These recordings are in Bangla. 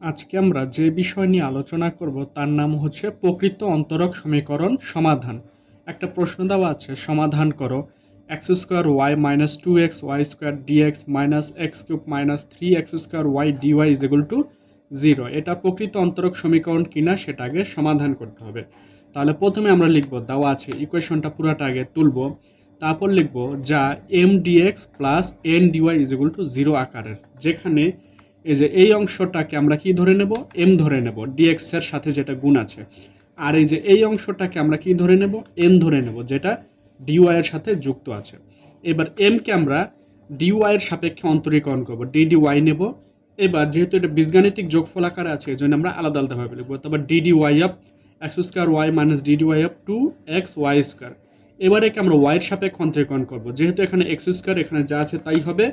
আজকে আমরা যে বিষয় নিয়ে আলোচনা করব, তার নাম হচ্ছে প্রকৃত অন্তরক সমীকরণ সমাধান। একটা প্রশ্ন দেওয়া আছে, সমাধান করো। X square y minus two x y square d x minus x cube minus three x square y d y is equal to zero এটা প্রকৃত অন্তরক সমীকরণ কিনা সেটা আগে সমাধান করতে হবে। তাহলে প্রথমে আমরা লিখব, দেওয়া আছে ইকুয়েশনটা পুরাটা আগে তুলব। তারপর লিখব, যা m d x plus n d y is equal to zero আকারের, যেখানে এই যে এই অংশটাকে আমরা কি ধরে নেব? এম ধরে নেব ডিএক্স এর সাথে যেটা গুণ আছে। আর এই যে এই অংশটাকে আমরা কি ধরে নেব? এন ধরে নেব, যেটা ডিওয়াই এর সাথে যুক্ত আছে। এবার এম কে আমরা ডিওয়াই এর সাপেক্ষে অন্তরীকরণ করব ডি ডি ওয়াই নেব। এবার যেহেতু এটা বীজগাণিতিক যোগফল আকারে আছে এই জন্য আমরা আলাদা আলাদাভাবে লিখব। তারপর d d y of x square y minus d d y of two x y square এবারে একে আমরা ওয়াইয়ের সাপেক্ষে অন্তরীকরণ করব। যেহেতু এখানে এক্স স্কোয়ার এখানে যা আছে তাই হবে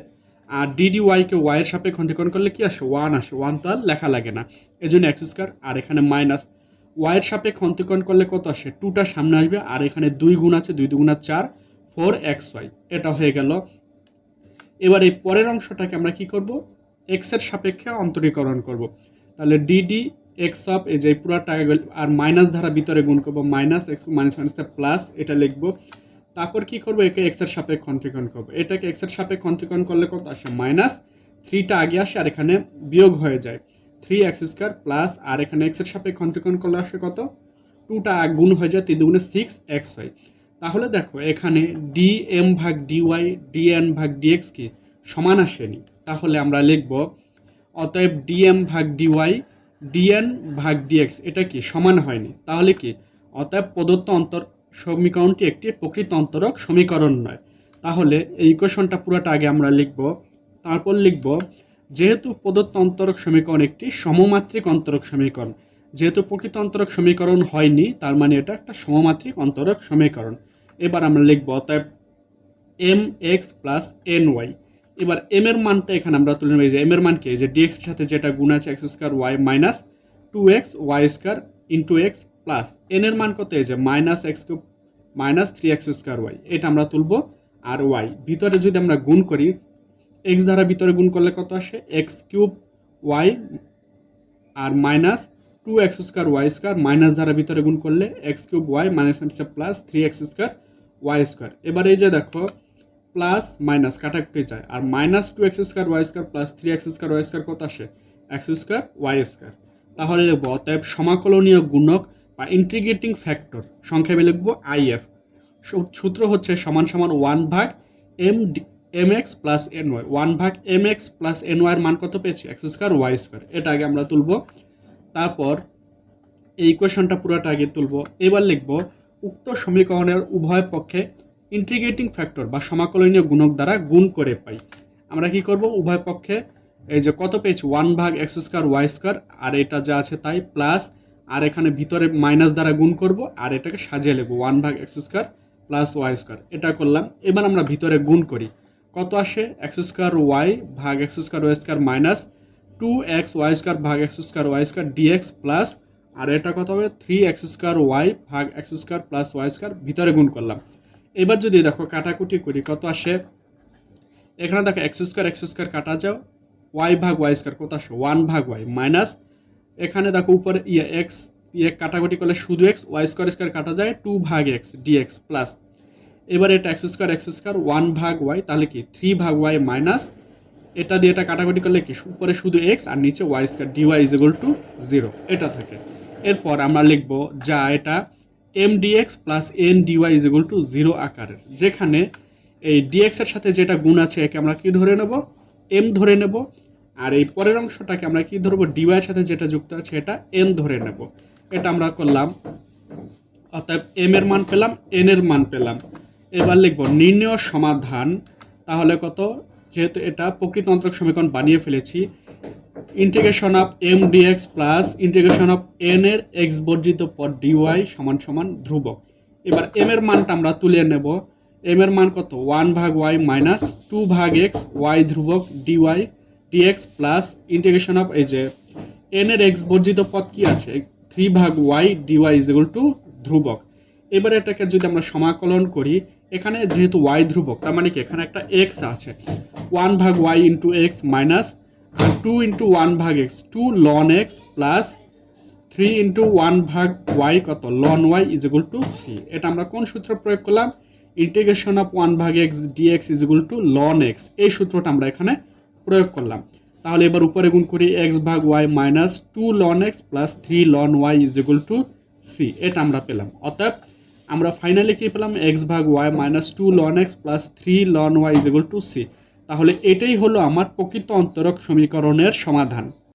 আর ডিডি ওয়াইকে ওয়াইয়ের সাপেক্ষে অন্তরীকরণ করলে কি আসে? ওয়ান আসে। ওয়ান তো আর লেখা লাগে না। এই জন্য এক্স স্কোয়ার আর এখানে মাইনাস ওয়াইয়ের সাপেক্ষে অন্তরীকরণ করলে কত আসে? টুটা সামনে আসবে আর এখানে দুই গুণ আছে, দুই দুগুণা চার ফোর এক্স ওয়াই এটা হয়ে গেল। এবার এই পরের অংশটাকে আমরা কি করব? এক্সের সাপেক্ষে অন্তরীকরণ করব। তাহলে ডিডি এক্স অফ এই যে পুরা টাকা আর মাইনাস ধারা ভিতরে গুণ করব। Minus x minus minus plus এটা লিখব। তারপর কি করব? একে এক্সের সাপেক্ষে অন্তরীকরণ করব। এটাকে এক্সের সাপেক্ষে অন্তরীকরণ করলে কত আসে? মাইনাস থ্রিটা আগে আসে আর এখানে বিয়োগ হয়ে যায়। থ্রি এক্স স্কোয়ার প্লাস আর এখানে এক্সের সাপেক্ষে অন্তরীকরণ করলে আসে কত? টুটা গুণ হয়ে যায়, তিন দুগুণে সিক্স এক্স হয় তাহলে দেখো, এখানে ডি এম ভাগ ডি ওয়াই ডি এন ভাগ ডিএক্স কি? সমান আসেনি। তাহলে আমরা লিখব, অতএব ডিএম ভাগ ডিওয়াই ডিএন ভাগ ডিএক্স এটা কি? সমান হয়নি। তাহলে কি? অতএব প্রদত্ত অন্তর সমীকরণটি একটি প্রকৃত অন্তরক সমীকরণ নয়। তাহলে এই ইকুয়েশনটা পুরোটা আগে আমরা লিখব, তারপর লিখব, যেহেতু প্রদত্ত অন্তরক সমীকরণ একটি সমমাত্রিক অন্তরক সমীকরণ, যেহেতু প্রকৃত অন্তরক সমীকরণ হয়নি, তার মানে এটা একটা সমমাত্রিক অন্তরক সমীকরণ। এবার আমরা লিখব, অতএব m x plus n y এবার এম এর মানটা এখানে আমরা তুলে নেব যে এম এর মান কি? যে ডিএক্স এর সাথে যেটা গুণ আছে x square y minus two x y square into x plus n এর মান কত? এই যে minus x cube minus three x square y এটা আমরা তুলবো। আর ওয়াই ভিতরে যদি আমরা গুণ করি এক্স দ্বারা ভিতরে গুণ করলে কত আসে? এক্স কিউব ওয়াই আর minus two x square y square minus দ্বারা ভিতরে গুণ করলে x cube y minus minus plus three x square y square এবার এই যে দেখো প্লাস মাইনাস কাটাকুটি যায়। আর minus two x square y square plus three x square y square কত আসে? এক্স স্কোয়ার ওয়াই স্কোয়ার তাহলে লিখব অতএব সমাকলনীয় গুণক বা ইন্টিগ্রেটিং ফ্যাক্টর সংক্ষেপে লিখব আইএফ সূত্র হচ্ছে সমান সমান ওয়ান ভাগ m m x plus n y one ভাগ এম এক্স প্লাস এন ওয়াইয়ের মান কত পেয়েছি? এক্স স্কোয়ার ওয়াই স্কোয়ার এটা আগে আমরা তুলব। তারপর এই ইকুয়েশনটা পুরোটা আগে তুলব। এবার লিখব, উক্ত সমীকরণের উভয় পক্ষে ইন্টিগ্রেটিং ফ্যাক্টর বা সমাকলনীয় গুণক দ্বারা গুণ করে পাই। আমরা কি করব? উভয় পক্ষে এই যে কত পেয়েছি? ওয়ান ভাগ এক্স স্কোয়ার ওয়াই স্কোয়ার আর এটা যা আছে তাই প্লাস আর এখানে ভিতরে মাইনাস দ্বারা গুণ করব, আর এটাকে সাজিয়ে নেব ওয়ান ভাগ x square plus y square এটা করলাম, এবার আমরা ভিতরে গুণ করি। কত আসে? এক্স স্কোয়ার ওয়াই ভাগ x square y square minus two x y square ভাগ x square y square d x plus আর এটা কত হবে? থ্রি এক্স স্কোয়ার ওয়াই ভাগ x square plus y square ভিতরে গুণ করলাম। এবার যদি দেখো কাটাকুটি করি, কত আসে? এখানে দেখো এক্স স্কোয়ার এক্স স্কোয়ার কাটা যাও ওয়াই ভাগ ওয়াই স্কোয়ার কত আসে? ওয়ান ভাগ ওয়াই মাইনাস এখানে দেখো উপরে ইয়ে এক্স ইয়ে কাটাকুটি করলে শুধু এক্স ওয়াই স্কোয়ার স্কোয়ার কাটা যায় টু ভাগ এক্স ডিএক্স প্লাস এবার এটা x square x square one ভাগ ওয়াই তাহলে কি? থ্রি ভাগ ওয়াই মাইনাস এটা দিয়ে এটা কাটাকুটি করলে কি? উপরে শুধু এক্স আর নিচে y square d y is equal to zero এটা থাকে। এরপর আমরা লিখব যা এটা m d x plus n d y is equal to zero আকারের। যেখানে এই ডিএক্স এর সাথে যেটা গুণ আছে, একে আমরা কি ধরে নেব? এম ধরে নেব। আর এই পরের অংশটাকে আমরা কি ধরবো? ডিওয়াই এর সাথে যেটা যুক্ত আছে, এটা এন ধরে নেব। এটা আমরা করলাম অর্থাৎ এম এর মান পেলাম এন এর মান পেলাম। এবার লিখব, নির্ণয় সমাধান, তাহলে কত? যেহেতু এটা প্রকৃতন্ত্রক সমীকরণ বানিয়ে ফেলেছি integration of m d x plus integration of n এর এক্স বর্জিত পর ডিওয়াই সমান সমান ধ্রুবক। এবার এম এর মানটা আমরা তুলে নেব। এম এর মান কত? ওয়ান ভাগ ওয়াই মাইনাস টু ভাগ এক্স ওয়াই ধ্রুবক d y d x plus integration of এই যে এন এর এক্স বর্জিত পদ কি আছে? থ্রি ভাগ y d y is equal to ধ্রুবক। এবার এটাকে যদি আমরা সমাকলন করি, এখানে যেহেতু ওয়াই ধ্রুবক, তার মানে কি এখানে একটা এক্স আছে। ওয়ান ভাগ y into x minus two into one ভাগ x two ln x plus three into one ভাগ ওয়াই কত? Ln y is equal to c এটা আমরা কোন সূত্র প্রয়োগ করলাম? ইন্টিগ্রেশন অফ ওয়ান ভাগ x d x is equal to ln x এই সূত্রটা আমরা এখানে প্রয়োগ করলাম। তাহলে এবার উপরে গুণ করি এক্স ভাগ y minus two ln x plus three ln y is equal to c এটা আমরা পেলাম। অর্থাৎ আমরা ফাইনালি কী পেলাম? এক্স ভাগ y minus two ln x plus three ln y is equal to c তাহলে এটাই হলো আমার প্রকৃত অন্তরক সমীকরণের সমাধান।